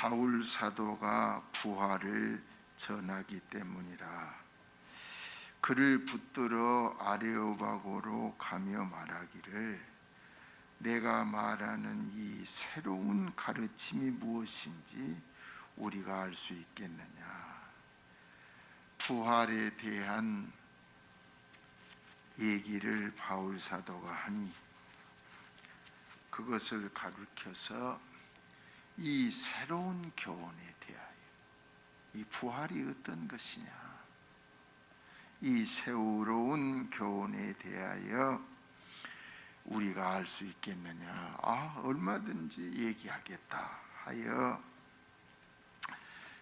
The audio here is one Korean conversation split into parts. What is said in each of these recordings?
바울 사도가 부활을 전하기 때문이라. 그를 붙들어 아레오바고로 가며 말하기를 내가 말하는 이 새로운 가르침이 무엇인지 우리가 알 수 있겠느냐. 부활에 대한 얘기를 바울 사도가 하니 그것을 가르쳐서 이 새로운 교훈에 대하여 이 부활이 어떤 것이냐? 이 새로운 교훈에 대하여 우리가 알 수 있겠느냐? 아 얼마든지 얘기하겠다 하여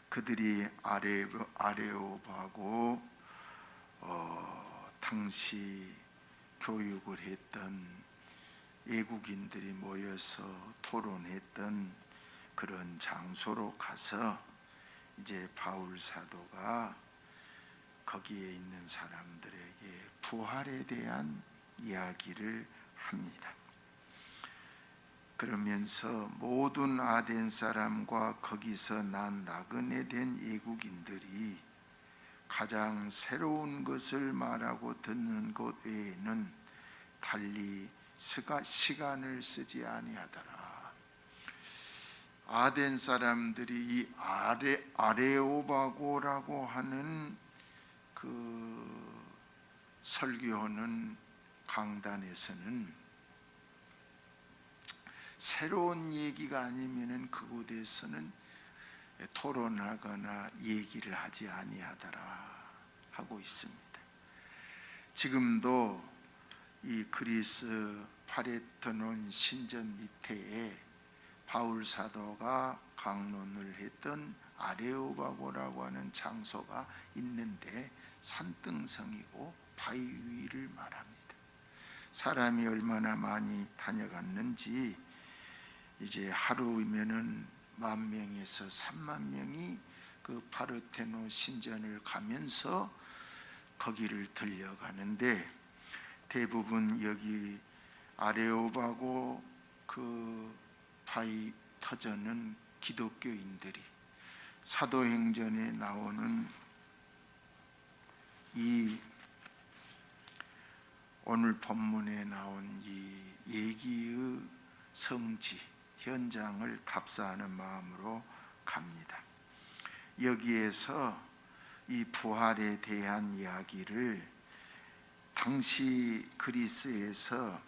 그들이 아레, 아레오바고 어, 당시 교육을 했던 외국인들이 모여서 토론했던 그런 장소로 가서 이제 바울 사도가 거기에 있는 사람들에게 부활에 대한 이야기를 합니다. 그러면서 모든 아덴 사람과 거기서 난 나그네 된 외국인들이 가장 새로운 것을 말하고 듣는 것 외에는 달리 시간을 쓰지 아니하더라. 아덴 사람들이 이 아레 아레오바고라고 하는 그 설교하는 강단에서는 새로운 얘기가 아니면은 그곳에서는 토론하거나 얘기를 하지 아니하더라 하고 있습니다. 지금도 이 그리스 파레토논 신전 밑에 바울 사도가 강론을 했던 아레오바고라고 하는 장소가 있는데 산등성이고 바위 위를 말합니다. 사람이 얼마나 많이 다녀갔는지 이제 하루이면은 만 명에서 3만 명이 그 파르테노 신전을 가면서 거기를 들려가는데 대부분 여기 아레오바고 그 바이 터전은 기독교인들이 사도행전에 나오는 이 오늘 본문에 나온 이 얘기의 성지 현장을 답사하는 마음으로 갑니다. 여기에서 이 부활에 대한 이야기를 당시 그리스에서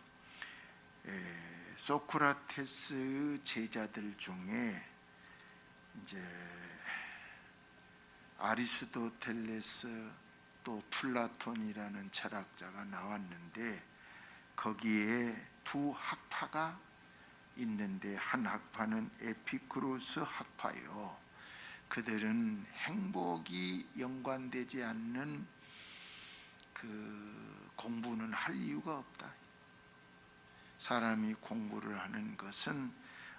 소크라테스의 제자들 중에 이제 아리스토텔레스 또 플라톤이라는 철학자가 나왔는데 거기에 두 학파가 있는데 한 학파는 에피크로스 학파요. 그들은 행복이 연관되지 않는 그 공부는 할 이유가 없다. 사람이 공부를 하는 것은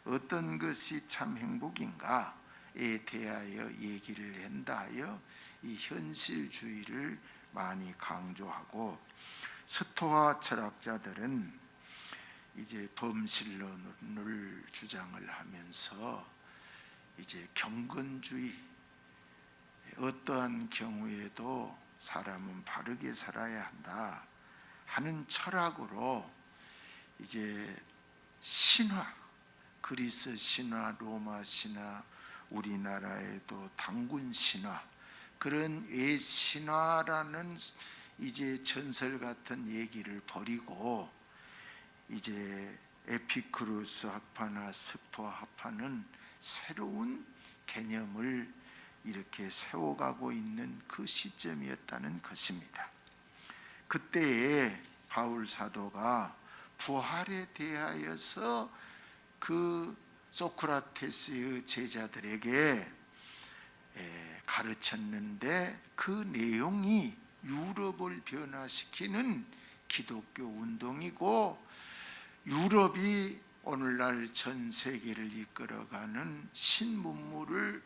어떤 것이 참 행복인가에 대하여 얘기를 한다 하여 이 현실주의를 많이 강조하고 스토아 철학자들은 이제 범실론을 주장을 하면서 이제 경건주의 어떠한 경우에도 사람은 바르게 살아야 한다 하는 철학으로 이제 신화 그리스 신화 로마 신화 우리나라에도 당군 신화 그런 외신화라는 이제 전설 같은 얘기를 버리고 이제 에피크루스 학파나 스토아 학파는 새로운 개념을 이렇게 세워가고 있는 그 시점이었다는 것입니다. 그때에 바울 사도가 부활에 대하여서 그 소크라테스의 제자들에게 가르쳤는데 그 내용이 유럽을 변화시키는 기독교 운동이고 유럽이 오늘날 전 세계를 이끌어가는 신문물을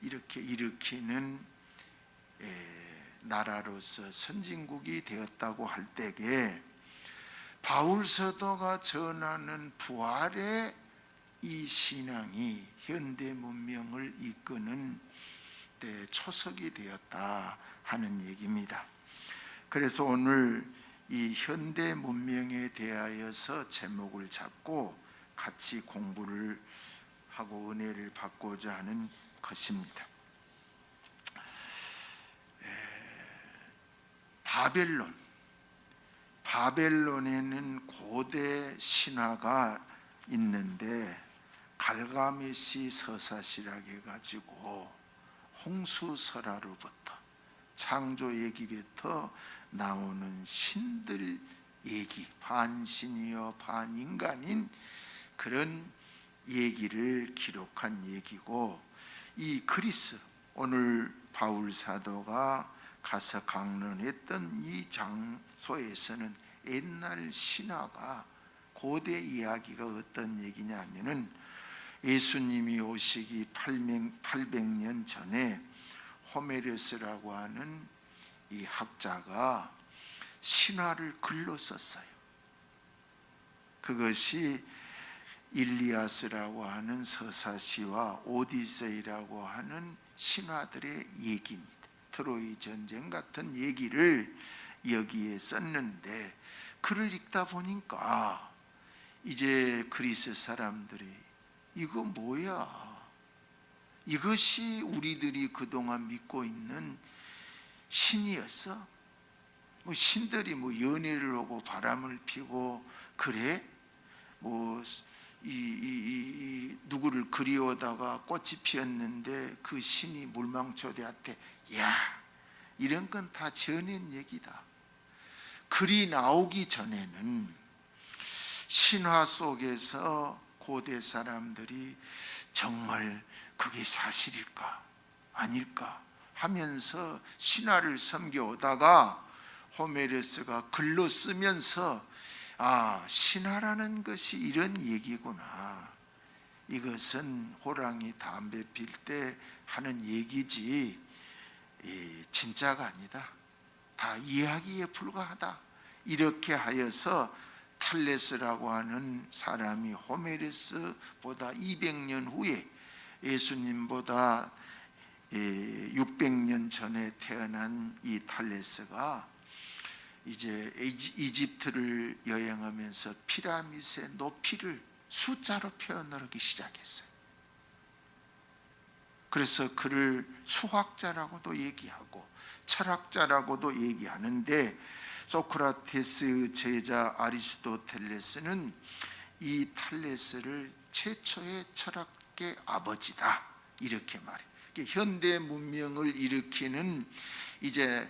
이렇게 일으키는 나라로서 선진국이 되었다고 할 때에 바울 서도가 전하는 부활의 이 신앙이 현대 문명을 이끄는 때 초석이 되었다 하는 얘기입니다. 그래서 오늘 이 현대 문명에 대하여서 제목을 잡고 같이 공부를 하고 은혜를 받고자 하는 것입니다. 바벨론 바벨론에는 고대 신화가 있는데 갈가메시 서사시라고 해가지고 홍수설화로부터 창조 얘기부터 나오는 신들 얘기 반신이요 반인간인 그런 얘기를 기록한 얘기고 이 그리스 오늘 바울 사도가 가서 강론했던 이 장소에서는 옛날 신화가 고대 이야기가 어떤 얘기냐면은 예수님이 오시기 800 년 전에 호메르스라고 하는 이 학자가 신화를 글로 썼어요. 그것이 일리아스라고 하는 서사시와 오디세이라고 하는 신화들의 얘기입니다. 트로이 전쟁 같은 얘기를 여기에 썼는데 글을 읽다 보니까 이제 그리스 사람들이 이거 뭐야? 이것이 우리들이 그동안 믿고 있는 신이었어? 뭐 신들이 뭐 연애를 하고 바람을 피고 그래? 뭐 이, 이, 이, 이 누구를 그리워다가 꽃이 피었는데 그 신이 물망초대한테 야 이런 건 다 전엔 얘기다. 글이 나오기 전에는 신화 속에서 고대 사람들이 정말 그게 사실일까 아닐까 하면서 신화를 섬겨오다가 호메르스가 글로 쓰면서 아 신화라는 것이 이런 얘기구나 이것은 호랑이 담배 필 때 하는 얘기지 이, 진짜가 아니다 다 이야기에 불과하다 이렇게 하여서 탈레스라고 하는 사람이 호메르스보다 200년 후에 예수님보다 600년 전에 태어난 이 탈레스가 이제 이집트를 여행하면서 피라밋의 높이를 숫자로 표현하기 시작했어요. 그래서 그를 수학자라고도 얘기하고 철학자라고도 얘기하는데 소크라테스 제자 아리스토텔레스는 이 탈레스를 최초의 철학계 아버지다 이렇게 말해. 현대 문명을 일으키는 이제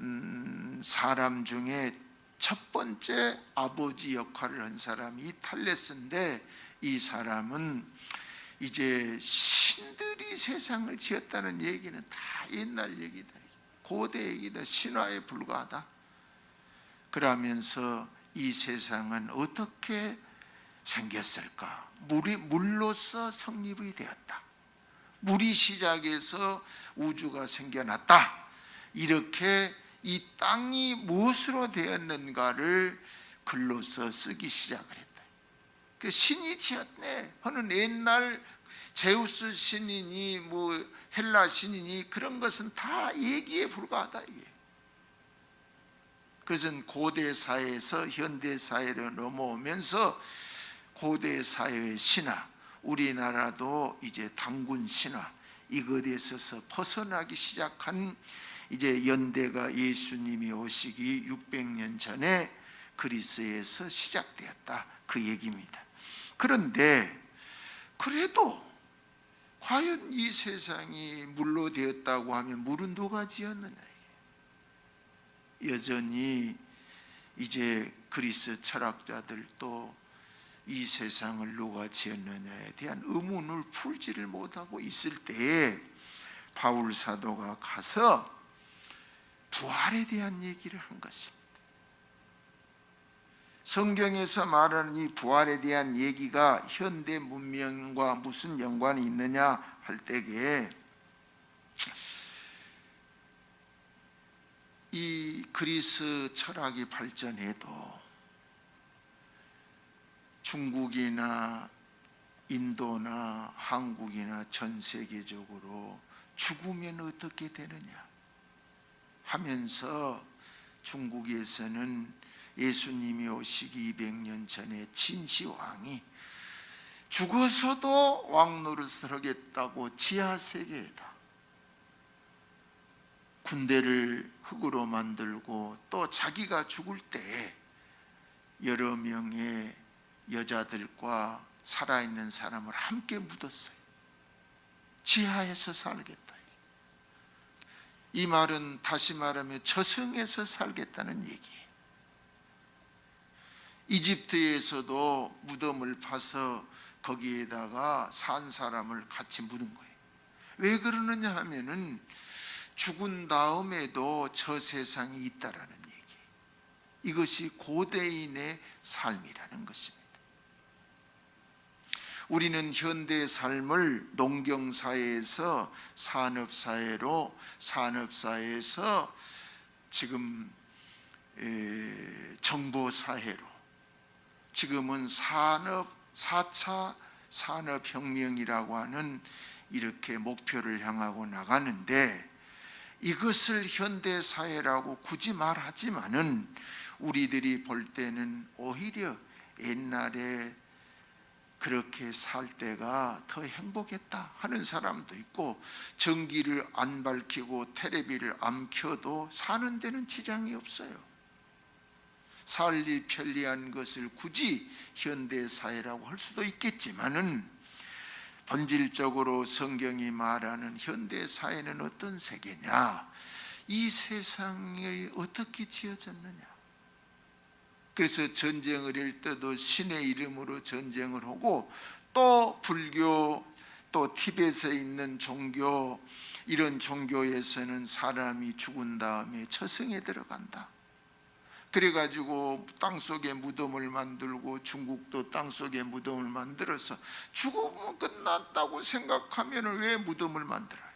음, 사람 중에 첫 번째 아버지 역할을 한 사람이 이 탈레스인데 이 사람은 이제 신들이 세상을 지었다는 얘기는 다 옛날 얘기다. 고대 얘기다. 신화에 불과하다. 그러면서 이 세상은 어떻게 생겼을까? 물이 물로서 성립이 되었다. 물이 시작해서 우주가 생겨났다. 이렇게 이 땅이 무엇으로 되었는가를 글로써 쓰기 시작을 했다. 그 신이 지었네 하는 옛날 제우스 신이니 뭐 헬라 신이니 그런 것은 다 얘기에 불과하다 이게. 그것은 고대 사회에서 현대 사회로 넘어오면서 고대 사회의 신화, 우리나라도 이제 당군 신화 이것에 있어서 벗어나기 시작한 이제 연대가 예수님이 오시기 600년 전에 그리스에서 시작되었다 그 얘기입니다. 그런데 그래도 과연 이 세상이 물로 되었다고 하면 물은 누가 지었느냐 여전히 이제 그리스 철학자들도 이 세상을 누가 지었느냐에 대한 의문을 풀지를 못하고 있을 때에 바울 사도가 가서 부활에 대한 얘기를 한 것입니다. 성경에서 말하는 이 부활에 대한 얘기가 현대 문명과 무슨 연관이 있느냐 할 때에 이 그리스 철학이 발전해도 중국이나 인도나 한국이나 전 세계적으로 죽으면 어떻게 되느냐 하면서 중국에서는 예수님이 오시기 200년 전에 진시 왕이 죽어서도 왕 노릇을 하겠다고 지하 세계에다 군대를 흙으로 만들고 또 자기가 죽을 때 여러 명의 여자들과 살아있는 사람을 함께 묻었어요. 지하에서 살겠다. 이 말은 다시 말하면 저승에서 살겠다는 얘기예요. 이집트에서도 무덤을 파서 거기에다가 산 사람을 같이 묻은 거예요. 왜 그러느냐 하면은 죽은 다음에도 저 세상이 있다라는 얘기. 이것이 고대인의 삶이라는 것입니다. 우리는 현대 삶을 농경 사회에서 산업 사회로 산업 사회에서 지금 에, 정보 사회로 지금은 산업 4차 산업 혁명이라고 하는 이렇게 목표를 향하고 나가는데 이것을 현대 사회라고 굳이 말하지만은 우리들이 볼 때는 오히려 옛날에 그렇게 살 때가 더 행복했다 하는 사람도 있고 전기를 안 밝히고 테레비를 안 켜도 사는 데는 지장이 없어요. 살기 편리한 것을 굳이 현대 사회라고 할 수도 있겠지만은 본질적으로 성경이 말하는 현대 사회는 어떤 세계냐? 이 세상이 어떻게 지어졌느냐? 그래서 전쟁을 할 때도 신의 이름으로 전쟁을 하고 또 불교 또 티벳에 있는 종교 이런 종교에서는 사람이 죽은 다음에 처승에 들어간다. 그래가지고 땅 속에 무덤을 만들고 중국도 땅 속에 무덤을 만들어서 죽으면 끝났다고 생각하면 왜 무덤을 만들어요?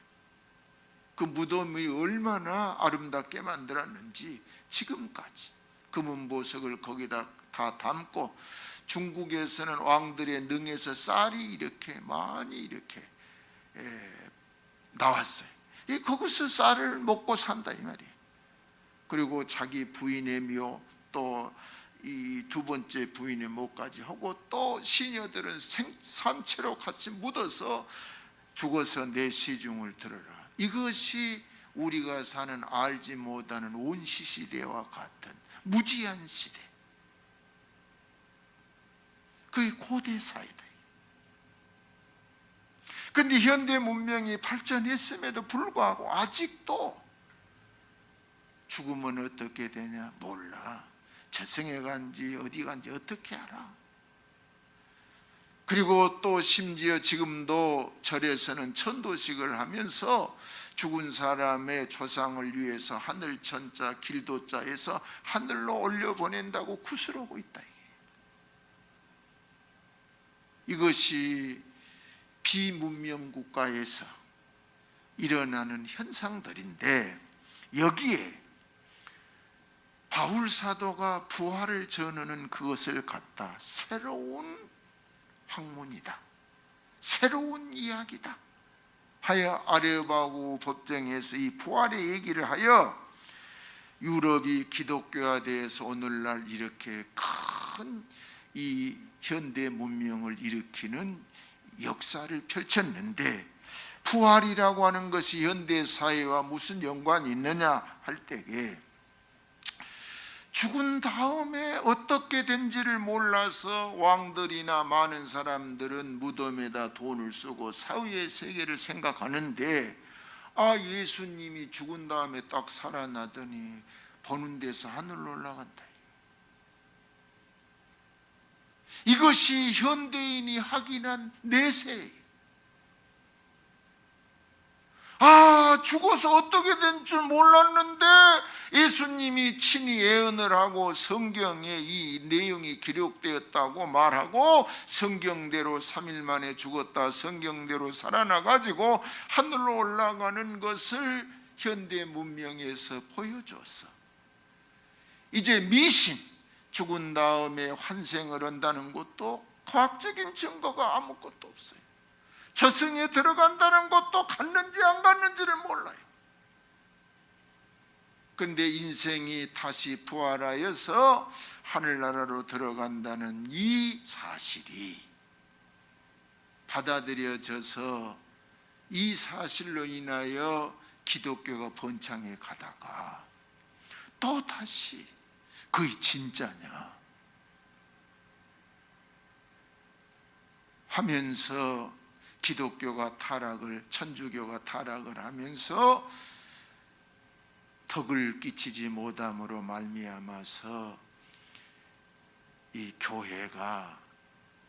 그 무덤이 얼마나 아름답게 만들었는지 지금까지 금은 보석을 거기다 다 담고 중국에서는 왕들의 능에서 쌀이 이렇게 많이 이렇게 에, 나왔어요. 이 거기서 쌀을 먹고 산다 이 말이에요. 그리고 자기 부인의 묘 또 이 두 번째 부인의 묘까지 하고 또 시녀들은 생, 산채로 같이 묻어서 죽어서 내 시중을 들어라. 이것이 우리가 사는 알지 못하는 온 시 시대와 같은 무지한 시대. 그게 고대 사회다. 그런데 현대 문명이 발전했음에도 불구하고 아직도 죽으면 어떻게 되냐 몰라. 저승에 간지 어디 간지 어떻게 알아? 그리고 또 심지어 지금도 절에서는 천도식을 하면서 죽은 사람의 조상을 위해서 하늘 천자 길도자에서 하늘로 올려 보낸다고 구슬하고 있다. 이것이 비문명 국가에서 일어나는 현상들인데 여기에 바울 사도가 부활을 전하는 그것을 갖다 새로운 학문이다. 새로운 이야기다. 하여 아레바고 법정에서 이 부활의 얘기를 하여 유럽이 기독교화 대해서 오늘날 이렇게 큰 이 현대 문명을 일으키는 역사를 펼쳤는데 부활이라고 하는 것이 현대 사회와 무슨 연관이 있느냐 할 때에 죽은 다음에 어떻게 된지를 몰라서 왕들이나 많은 사람들은 무덤에다 돈을 쓰고 사후의 세계를 생각하는데 아 예수님이 죽은 다음에 딱 살아나더니 보는 데서 하늘로 올라간다. 이것이 현대인이 확인한 내세예요. 아, 죽어서 어떻게 된 줄 몰랐는데 예수님이 친히 예언을 하고 성경에 이 내용이 기록되었다고 말하고 성경대로 3일 만에 죽었다 성경대로 살아나 가지고 하늘로 올라가는 것을 현대 문명에서 보여줬어. 이제 미신 죽은 다음에 환생을 한다는 것도 과학적인 증거가 아무것도 없어요. 저승에 들어간다는 것도 갔는지 안 갔는지를 몰라요. 근데 인생이 다시 부활하여서 하늘나라로 들어간다는 이 사실이 받아들여져서 이 사실로 인하여 기독교가 번창해 가다가 또 다시 그게 진짜냐 하면서 기독교가 타락을 천주교가 타락을 하면서 덕을 끼치지 못함으로 말미암아서 이 교회가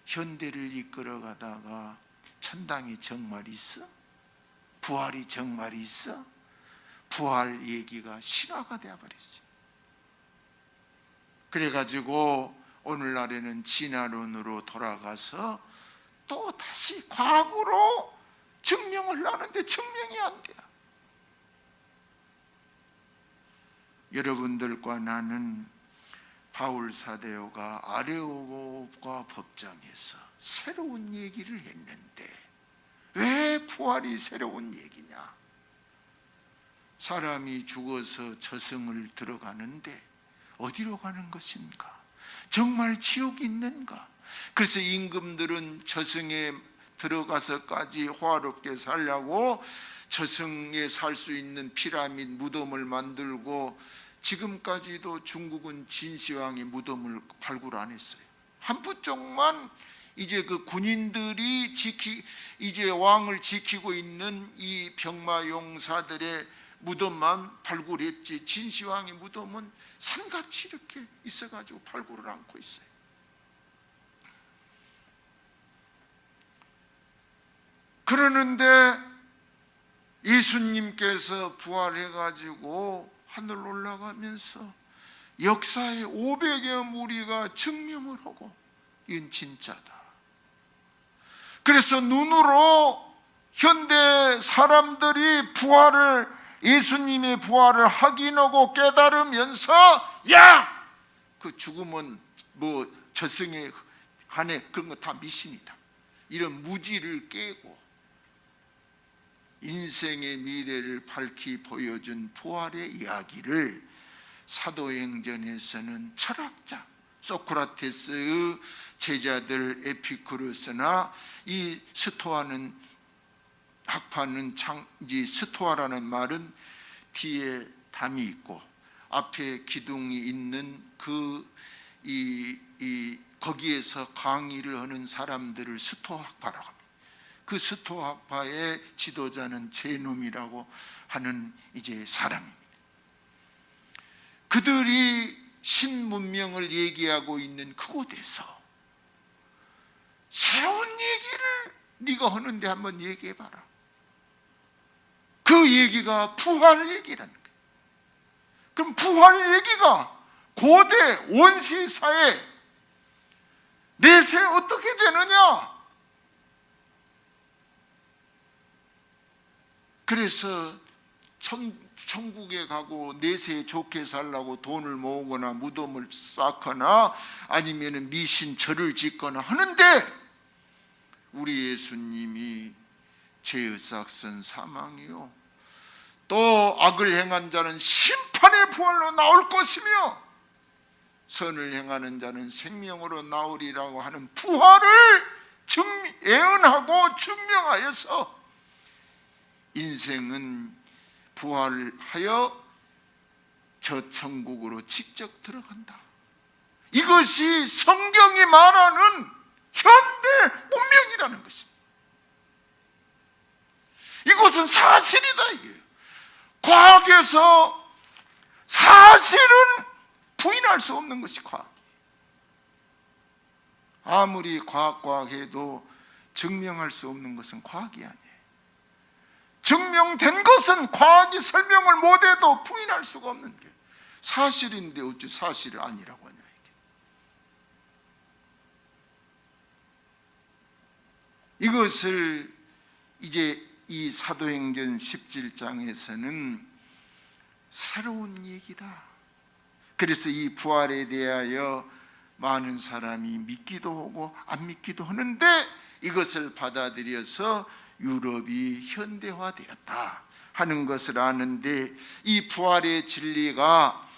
현대를 이끌어 가다가 천당이 정말 있어? 부활이 정말 있어? 부활 얘기가 신화가 되어버렸어요. 그래가지고 오늘날에는 진화론으로 돌아가서 또 다시 과학으로 증명을 하는데 증명이 안 돼요. 여러분들과 나는 바울 사대오가 아레오가 법정에서 새로운 얘기를 했는데 왜 부활이 새로운 얘기냐? 사람이 죽어서 저승을 들어가는데 어디로 가는 것인가? 정말 지옥이 있는가? 그래서 임금들은 저승에 들어가서까지 호화롭게 살려고 저승에 살 수 있는 피라밋 무덤을 만들고 지금까지도 중국은 진시황이 무덤을 발굴 안 했어요. 한푸 쪽만 이제 그 군인들이 지키 이제 왕을 지키고 있는 이 병마 용사들의 무덤만 발굴했지 진시황의 무덤은 산같이 이렇게 있어가지고 발굴을 않고 있어요. 그러는데 예수님께서 부활해가지고 하늘 올라가면서 역사에 500여 무리가 증명을 하고 이건 진짜다. 그래서 눈으로 현대 사람들이 부활을 예수님의 부활을 확인하고 깨달으면서 야! 그 죽음은 뭐 저승에 관해 그런 거 다 미신이다. 이런 무지를 깨고 인생의 미래를 밝히 보여준 부활의 이야기를 사도행전에서는 철학자 소크라테스의 제자들 에피쿠르스나 이 스토아는 학파는 창지 스토아라는 말은 뒤에 담이 있고 앞에 기둥이 있는 그이 이 거기에서 강의를 하는 사람들을 스토학파라고 합니다. 그 스토학파의 지도자는 제놈이라고 하는 이제 사람입니다. 그들이 신문명을 얘기하고 있는 그곳에서 새로운 얘기를 네가 하는데 한번 얘기해 봐라. 그 얘기가 부활 얘기라는 거예요. 그럼 부활 얘기가 고대 원시 사회 내세 어떻게 되느냐? 그래서 천, 천국에 가고 내세에 좋게 살라고 돈을 모으거나 무덤을 쌓거나 아니면 미신 절을 짓거나 하는데 우리 예수님이 죄의 싹선 사망이요. 또 악을 행한 자는 심판의 부활로 나올 것이며 선을 행하는 자는 생명으로 나오리라고 하는 부활을 증, 예언하고 증명하여서 인생은 부활하여 저 천국으로 직접 들어간다. 이것이 성경이 말하는 현대 문명이라는 것입니다. 이것은 사실이다 이게. 과학에서 사실은 부인할 수 없는 것이 과학. 아무리 과학 과학 해도 증명할 수 없는 것은 과학이 아니에요. 증명된 것은 과학이 설명을 못해도 부인할 수가 없는 게 사실인데 어찌 사실을 아니라고 하냐 이게. 이것을 이제 이 사도행전 17장에서는 새로운 얘기다. 그래서 이 부활에 대하여 많은 사람이 믿기도 하고 안 믿기도 하는데 이것을 받아들여서 유럽이 현대화되었다 하는 것을 아는데 이 부활의 진리가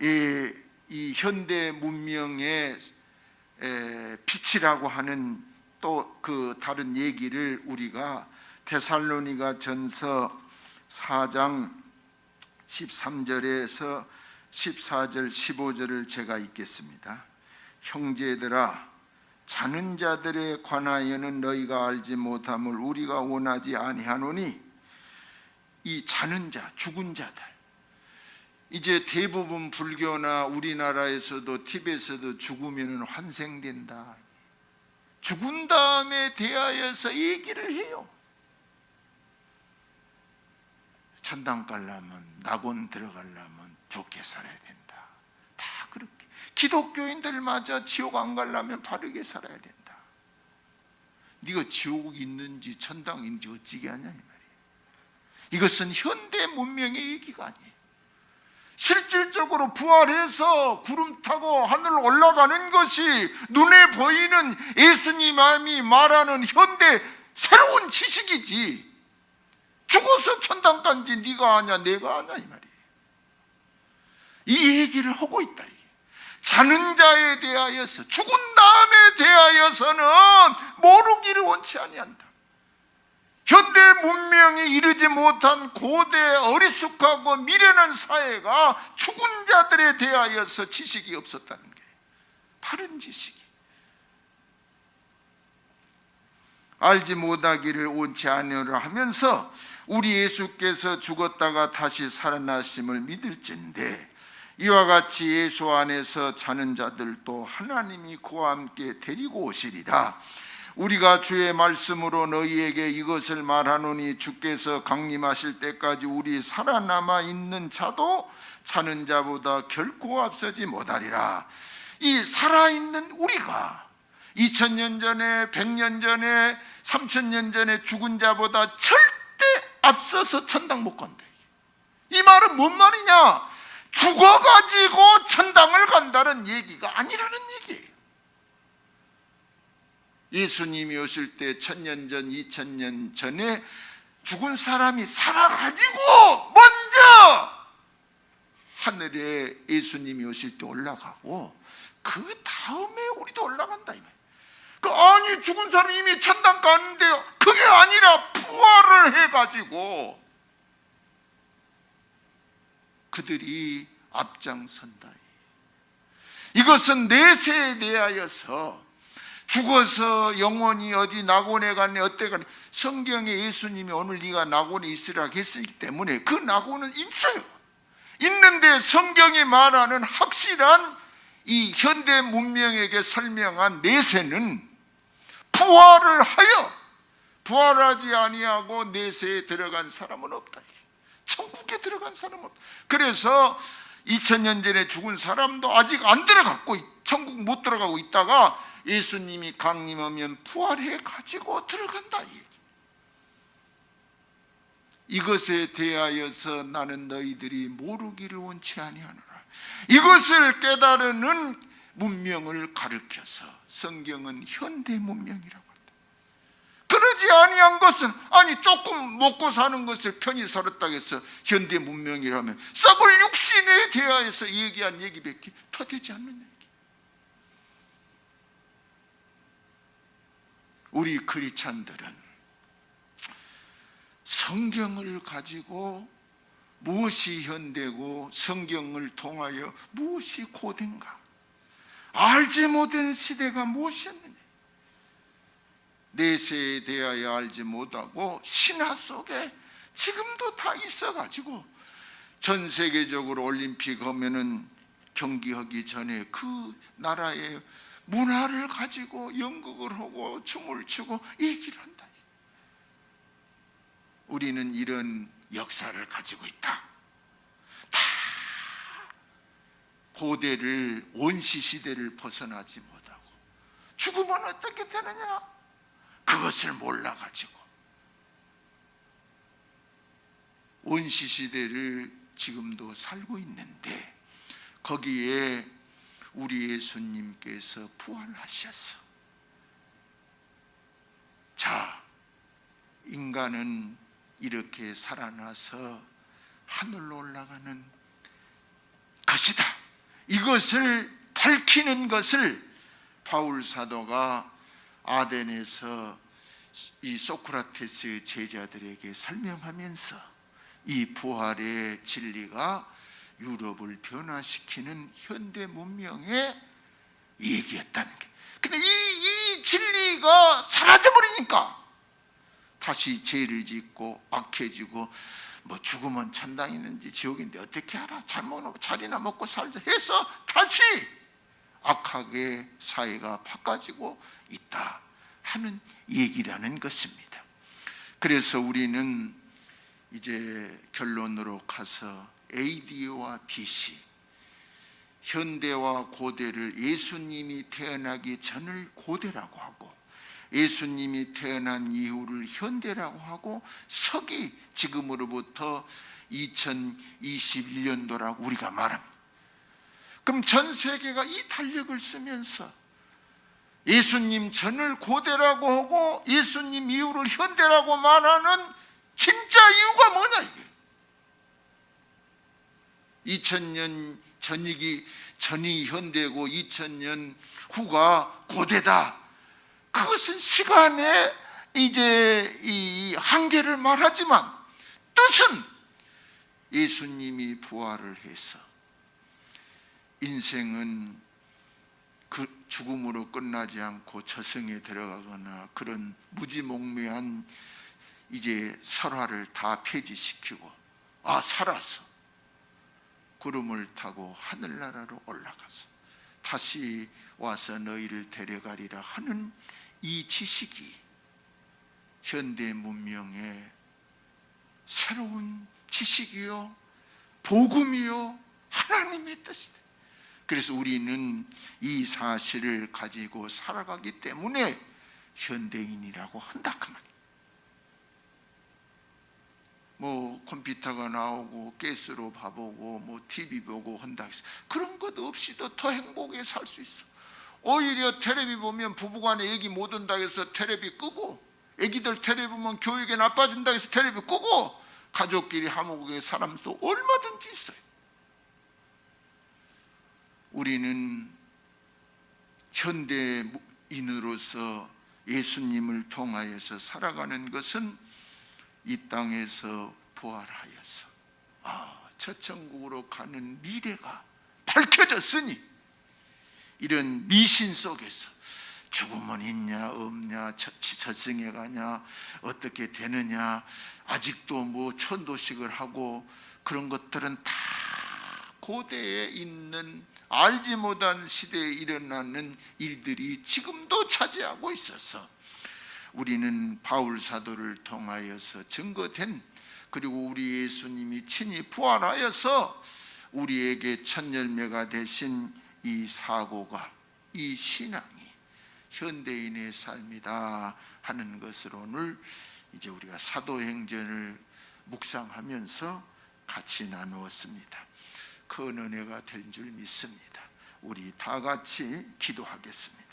이, 이 현대 문명의 에, 빛이라고 하는 또 그 다른 얘기를 우리가 데살로니가 전서 4장 13절에서 14절 15절을 제가 읽겠습니다. 형제들아 자는 자들에 관하여는 너희가 알지 못함을 우리가 원하지 아니하노니 이 자는 자 죽은 자들 이제 대부분 불교나 우리나라에서도 티베트에서도 죽으면 환생된다. 죽은 다음에 대하여서 얘기를 해요. 천당 가려면 낙원 들어가려면 좋게 살아야 그렇게. 기독교인들마저 지옥 안 가려면 바르게 살아야 된다. 네가 지옥 있는지 천당 있는지 어찌게 하냐 이 말이에요. 이것은 현대 문명의 얘기가 아니에요. 실질적으로 부활해서 구름 타고 하늘 올라가는 것이 눈에 보이는 예수님이 말하는 현대 새로운 지식이지. 죽어서 천당 간지 네가 아냐 내가 아냐 이 말이에요. 이 얘기를 하고 있다. 자는 자에 대하여서 죽은 다음에 대하여서는 모르기를 원치 아니한다. 현대 문명이 이르지 못한 고대 어리숙하고 미련한 사회가 죽은 자들에 대하여서 지식이 없었다는 게 바른 지식이 알지 못하기를 원치 아니하라 하면서 우리 예수께서 죽었다가 다시 살아나심을 믿을진데 이와 같이 예수 안에서 자는 자들도 하나님이 그와 함께 데리고 오시리라 우리가 주의 말씀으로 너희에게 이것을 말하노니 주께서 강림하실 때까지 우리 살아남아 있는 자도 자는 자보다 결코 앞서지 못하리라. 이 살아있는 우리가 2000년 전에 100년 전에 3000년 전에 죽은 자보다 절대 앞서서 천당 못 간다. 이 말은 뭔 말이냐? 죽어가지고 천당을 간다는 얘기가 아니라는 얘기예요. 예수님이 오실 때 천년 전, 이천 년 전에 죽은 사람이 살아가지고 먼저 하늘에 예수님이 오실 때 올라가고 그 다음에 우리도 올라간다. 그 아니 죽은 사람이 이미 천당 가는데요. 그게 아니라 부활을 해가지고 그들이 앞장선다. 이것은 내세에 대하여서 죽어서 영원히 어디 낙원에 갔네 어때 갔네. 성경에 예수님이 오늘 네가 낙원에 있으라 했기 때문에 그 낙원은 있어요. 있는데 성경이 말하는 확실한 이 현대 문명에게 설명한 내세는 부활을 하여 부활하지 아니하고 내세에 들어간 사람은 없다 들어간 사람은 그래서 2000년 전에 죽은 사람도 아직 안 들어갔고 천국 못 들어가고 있다가 예수님이 강림하면 부활해 가지고 들어간다. 이것에 대하여서 나는 너희들이 모르기를 원치 아니하노라. 이것을 깨달으는 문명을 가르켜서 성경은 현대 문명이라고. 그러지 아니한 것은 아니 조금 먹고 사는 것을 편히 살았다고 해서 현대 문명이라면 썩을 육신에 대하여서 얘기한 얘기밖에 더 되지 않느냐. 우리 크리찬들은 성경을 가지고 무엇이 현대고 성경을 통하여 무엇이 고된가 알지 못한 시대가 무엇이었느냐 내세에 대하여 알지 못하고 신화 속에 지금도 다 있어가지고 전 세계적으로 올림픽 하면은 경기하기 전에 그 나라의 문화를 가지고 연극을 하고 춤을 추고 얘기를 한다. 우리는 이런 역사를 가지고 있다. 다 고대를 원시 시대를 벗어나지 못하고 죽으면 어떻게 되느냐? 그것을 몰라 가지고 원시 시대를 지금도 살고 있는데 거기에 우리 예수님께서 부활하셨어. 자, 인간은 이렇게 살아나서 하늘로 올라가는 것이다. 이것을 밝히는 것을 바울 사도가 아덴에서 이 소크라테스의 제자들에게 설명하면서 이 부활의 진리가 유럽을 변화시키는 현대 문명의 얘기였다는 게. 근데 이, 이 진리가 사라져버리니까 다시 죄를 짓고 악해지고 뭐 죽으면 천당 있는지 지옥인데 어떻게 알아? 잘못 자리나 먹고 살자 해서 다시 악하게 사회가 바꿔지고 있다 하는 얘기라는 것입니다. 그래서 우리는 이제 결론으로 가서 AD와 BC 현대와 고대를 예수님이 태어나기 전을 고대라고 하고 예수님이 태어난 이후를 현대라고 하고 서기 지금으로부터 2021년도라고 우리가 말합니다. 그럼 전 세계가 이 달력을 쓰면서 예수님 전을 고대라고 하고 예수님 이후를 현대라고 말하는 진짜 이유가 뭐냐 이게 2000년 전이기 전이 현대고 2000년 후가 고대다. 그것은 시간의 이제 이 한계를 말하지만 뜻은 예수님이 부활을 해서 인생은 그 죽음으로 끝나지 않고 저승에 들어가거나 그런 무지몽매한 이제 설화를 다 폐지시키고 아 살았어 구름을 타고 하늘나라로 올라가서 다시 와서 너희를 데려가리라 하는 이 지식이 현대 문명의 새로운 지식이요 복음이요 하나님의 뜻이다. 그래서 우리는 이 사실을 가지고 살아가기 때문에 현대인이라고 한다 그 말. 뭐 컴퓨터가 나오고 가스로 밥오고 뭐 TV 보고 한다 해서 그런 것 없이도 더 행복하게 살 수 있어. 오히려 텔레비 보면 부부간에 얘기 못 한다 해서 텔레비 끄고 애기들 텔레비 보면 교육에 나빠진다 해서 텔레비 끄고 가족끼리 화목하게 사람도 얼마든지 있어요. 우리는 현대인으로서 예수님을 통하여서 살아가는 것은 이 땅에서 부활하여서 아, 저 천국으로 가는 미래가 밝혀졌으니 이런 미신 속에서 죽음은 있냐 없냐 저승에 가냐 어떻게 되느냐 아직도 뭐 천도식을 하고 그런 것들은 다 고대에 있는 알지 못한 시대에 일어나는 일들이 지금도 차지하고 있어서 우리는 바울 사도를 통하여서 증거된 그리고 우리 예수님이 친히 부활하여서 우리에게 첫 열매가 되신 이 사고가 이 신앙이 현대인의 삶이다 하는 것을 오늘 이제 우리가 사도행전을 묵상하면서 같이 나누었습니다. 큰 은혜가 된 줄 믿습니다. 우리 다 같이 기도하겠습니다.